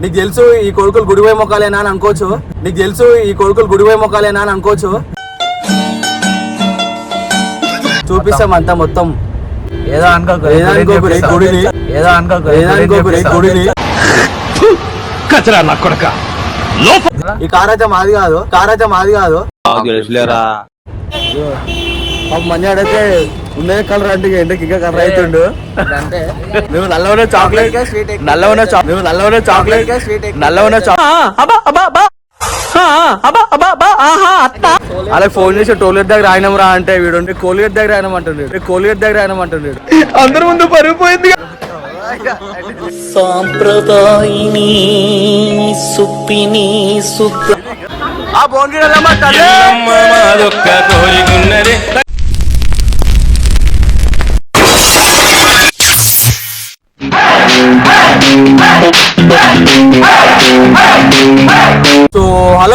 నీకు తెలుసు ఈ కొడుకులు గుడిపోయి మొక్కాలేనా అని అనుకోవచ్చు. నీకు తెలుసు ఈ కొడుకులు గుడిపోయి మొక్కాలేనా అని అనుకోవచ్చు. చూపిస్తాం అంతా మొత్తం. ఏదో అనుకోకు ఏదో అనుకోకు, రే గుడిని. ఏదో అనుకోకు ఏదో అనుకోకు, రే గుడిని కచరా నా కొడక. ఈ కార్ అయితే మాది కాదు కార్ అయితే మాది కాదు తెలుసులేరా పాపం మంజాడైతే ఉన్నదే కలర్ అంటే ఎండకి ఇంకా కలర్ అవుతుండు. అంటే నువ్వు నల్లవనే చాక్లెట్ స్వీట్ నల్లవనే చా- నువ్వు నల్లవనే చాక్లెట్ స్వీట్ నల్లవనే అలా ఫోన్ చేసి టోల్గేట్ దగ్గర ఆయనం రా అంటే వీడు కోల్గేట్ దగ్గర ఆయన అంటుండే కోల్గేట్ దగ్గర ఆయన అంటుండే అందరి ముందు పరిగిపోయింది. సాంప్రదాయిని సుప్పిని సుప్ర ఆ బోంగి తల్లి. మాదొక్క కోరికున్నదే.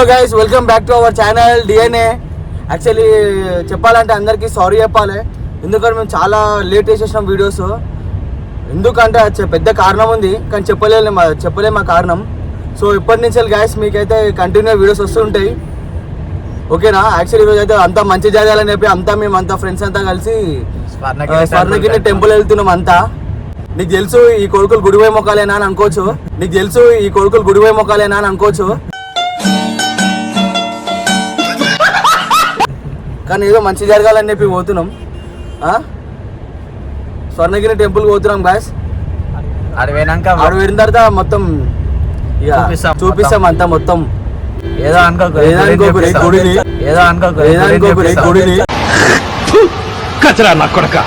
Hello guys welcome back to our channel DNA actually చెప్పాలంటే అందరికీ సారీ చెప్పాలి. ఎందుకంటే మేము చాలా లేట్ చేసేసినాం వీడియోస్ ఎందుకంటే పెద్ద కారణం ఉంది కానీ చెప్పలేము మా- చెప్పలేము ఆ కారణం. సో ఇప్పటి నుంచి గ్యాస్ మీకైతే కంటిన్యూ వీడియోస్ వస్తుంటాయి. ఓకేనా యాక్చువల్లీ ఈరోజు అయితే అంతా మంచి జరగాలని చెప్పి అంతా మేము అంతా ఫ్రెండ్స్ అంతా కలిసి స్వర్ణగిరి టెంపుల్ వెళ్తున్నాం అంతా. నీకు తెలుసు ఈ కొడుకులు గుడిపోయి మొక్కాలేనా అని అనుకోవచ్చు. నీకు తెలుసు ఈ కొడుకులు గుడిపోయి మొక్కాలేనా అని అనుకోవచ్చు. కానీ ఏదో మంచి జరగాలని చెప్పి పోతున్నాం. ఆ? స్వర్ణగిరి టెంపుల్ పోతున్నాం గాయస్ ఆడ పోయినాక ఆడు వెళ్ళిన తర్వాత మొత్తం ఇక చూపిస్తాం అంతా మొత్తం. ఏదో అనుకోకు ఏదో అనుకోకు, రే గుడిని. ఏదో అనుకోకు ఏదో అనుకోకు, రే గుడిని. కచరా నా కొడక.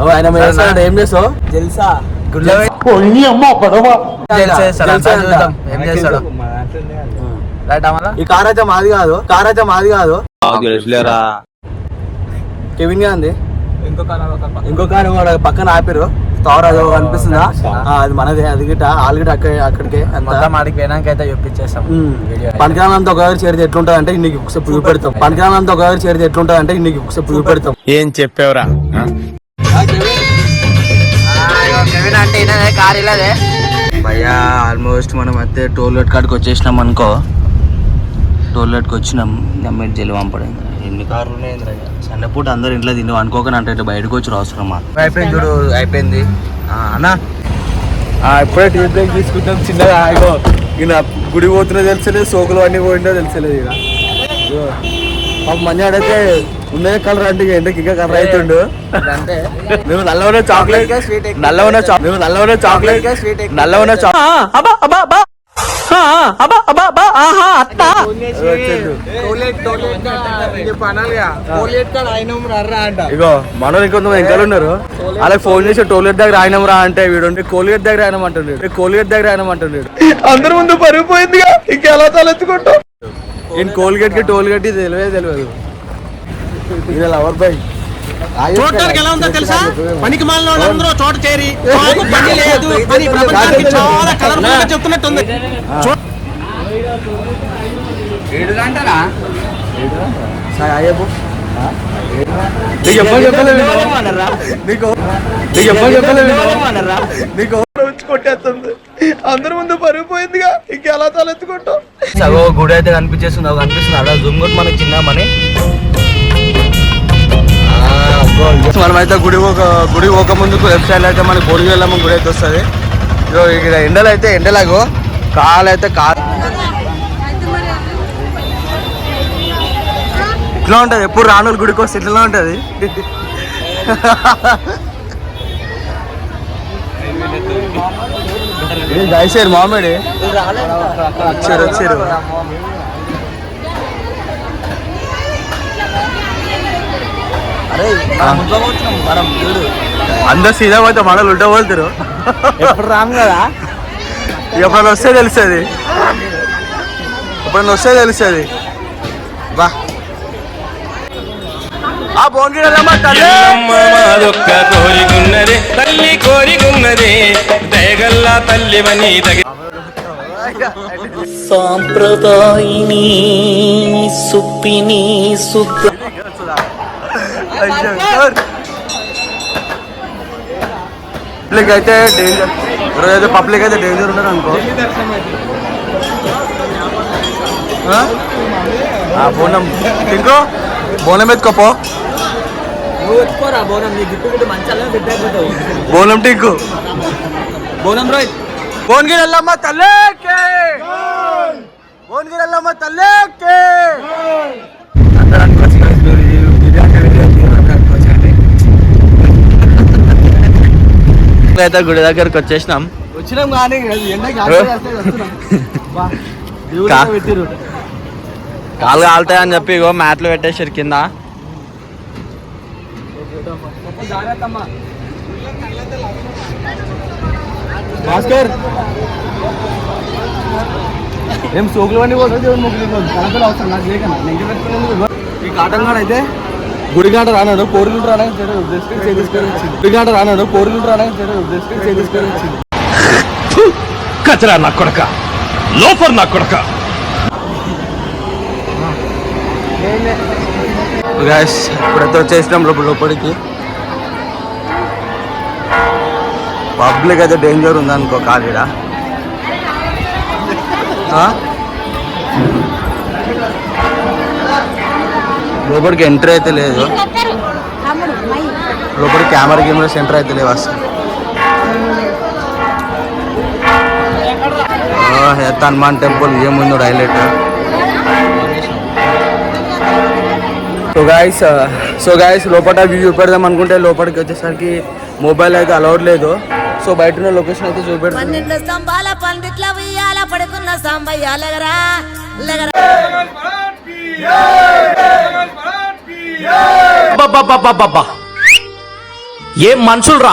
ఓ, ఆయన మీద వేస్తాడు, ఏం చేస్తావు? తెలుసా? గుళ్ళో తెలుసా అంట. ఏం చేస్తాడు? రైట్ అమలా ఈ కార్ అయితే మాది కాదు కార్ అయితే మాది కాదు. కెవిన్గా ఉంది ఇంకో కారు పక్కన ఆపిరు టవర్ అది కనిపిస్తుందా? ఆ, అది మనదే అది గిట్ట ఆల్ గిట్ట అక్కడ అక్కడికే ఆడికి పోయినాక అయితే చూపించేస్తాం పనికిరానంత ఒకసారి చేరితే ఎట్లుంటది అంటే నీకు ఒకసారి ప్రూవ్ పెడతాం పనికిరానంత ఒకసారి చేరితే ఎట్లుంటది అంటే నీకు ఒకసారి ప్రూవ్ పెడతాం ఏం చెప్పావురా? కెవిన్. అంటే కార్ ఇలాదే. భయ్యా ఆల్మోస్ట్ మనం అయితే టోల్ గేట్ కాడికి వచ్చేసినాం అనుకో. టోల్ గేట్కి వచ్చినాం నెమ్మది జల్లి పంపడింది ఎన్ని కార్లు ఉన్నాయి సన్నపూట అందరు ఇంట్లో తిని అనుకోకని అంటే ఇట్లా బయటకు వచ్చి అవసరమా అయిపోయింది చూడు అయిపోయింది. ఆ, అన్నా. ఆ, ఇప్పుడే టీ బ్రేక్ తీసుకుంటాం చిన్నగా ఆగో. ఈయన గుడి పోతున్నా తెలిసలేదు సోకులు అన్ని పోయిందో తెలిసలేదు ఇక ఇగో, పాపం మంజాడైతే ఉన్నదే కలర్ అంటే ఎండకి ఇంకా కలర్ అవుతుండు. అంటే నువ్వు నల్లవనే చాక్లెట్ స్వీట్ నల్లవనే చా- నువ్వు చాక్లెట్ ఇగో మనోళ్ళు ఇంకొంతమంది ఇంకా ఉన్నారు. అలా ఫోన్ చేసి టోల్గేట్ దగ్గర ఆయన రా అంటే వీడు కోల్గేట్ దగ్గర ఆయన అంటుండే కోల్గేట్ దగ్గర ఆయన అంటుండే అందరి ముందు పరిగిపోయింది ఇంకెలా తలెత్తుకుంటాం ఈయన కోల్గేట్కి టోల్గేట్ ఇది తెలివే తెలియదు. ఇది లవర్ బై చూడటానికి ఎలా ఉందో తెలుసా? పనికి మాలిన వాళ్ళందరూ చోట చేరి పని లేదు అని ప్రపంచానికి చాలా కలర్ఫుల్గా చెప్తున్నట్టుంది. నీకు ఎప్పుడు చెప్పలేదు నీకు నీకు ఎప్పుడు చెప్పలేదు నీకు వచ్చి కొట్టేస్తుంది? అందరి ముందు పరిగిపోయిందిగా. ఇంకెలా తలెత్తుకుంటాం సగో గుడి అయితే కనిపించేస్తుంది అవి కనిపిస్తుంది. అలా జూమ్ కొట్టి మనకి చిన్నామని మనమైతే గుడి ఒక గుడి ఒక ముందుకు లెఫ్ట్ సైడ్ అయితే మనకి బొడిగి వెళ్ళాము గుడి అయితే వస్తుంది. ఇక్కడ ఎండలు అయితే ఎండలాగో కాలు అయితే కాలు ఇట్లా ఉంటది ఎప్పుడు రానుల గుడికి వస్తే ఇట్లా ఉంటది. దయచేరు మామిడి. వచ్చారు వచ్చారు అరే మనం చూడు అందరు సీదా పోతే మనలు ఉంటా పోతారు. ఎప్పుడు రాము కదా? ఎప్పుడన్నా వస్తే తెలుస్తుంది. ఎప్పుడన్నా వస్తే తెలుస్తుంది. బా. ఆ మాదొక్క కోరికున్నదే తల్లి కోరికున్నదే దయగల్లా తల్లివని సాంప్రదాయిని సుప్పిని సుప్ర సార్. పబ్లిక్ అయితే డేంజర్ ఈరోజు పబ్లిక్ అయితే డేంజర్ ఉండదు అనుకో. బోనం. ఇంకో బోనం ఎత్తుకోపో. బోనం టింకు. బోనం రోహిత్ భువనగిరి ఎల్లమ్మ తల్లేకే అయితే గుడి దగ్గరకు వచ్చేసినాం. వచ్చినాం కానీ కాలు కాలుతాయని చెప్పి ఇగో మ్యాట్లు పెట్టేసారు కింద. భాస్కర్. ఏం సోకులు వండి పోతుంది ముగ్గులు అవసరం నాకు లేకన్నా నెంగి పెట్టుకునేందుకు ఈ కాటంగాడు అయితే గుడిగాట రానాడు పోరులు రానని చెడు ఉద్దేశం చేసేసుకొని వచ్చింది గుడిగాట రానాడు రానని వచ్చింది కచరా నా కొడక లోఫర్ నా కొడక. గాయస్ ఇప్పుడైతే వచ్చేసినాం లోపల లోపలికి. పబ్లిక్ అయితే డేంజర్ ఉందనుకో కాలీడ? లోపలికి ఎంట్రీ అయితే లేదు. తమ్ముడు లోపలికి కెమెరా కెమెరా సెంటర్ అయితే లేవు అసలు. ఆ, హనుమాన్ టెంపుల్ ఏముందో highlight so guys so guys లోపల వ్యూ చూపెడదాం అనుకుంటే లోపలికి వచ్చేసరికి మొబైల్ అయితే అలౌడ్ లేదు. సో బయట ఉన్న లొకేషన్ అయితే చూపెడతాం అబ్బా స్తంభాల పందిట్ల ఏం మనుషులు రా.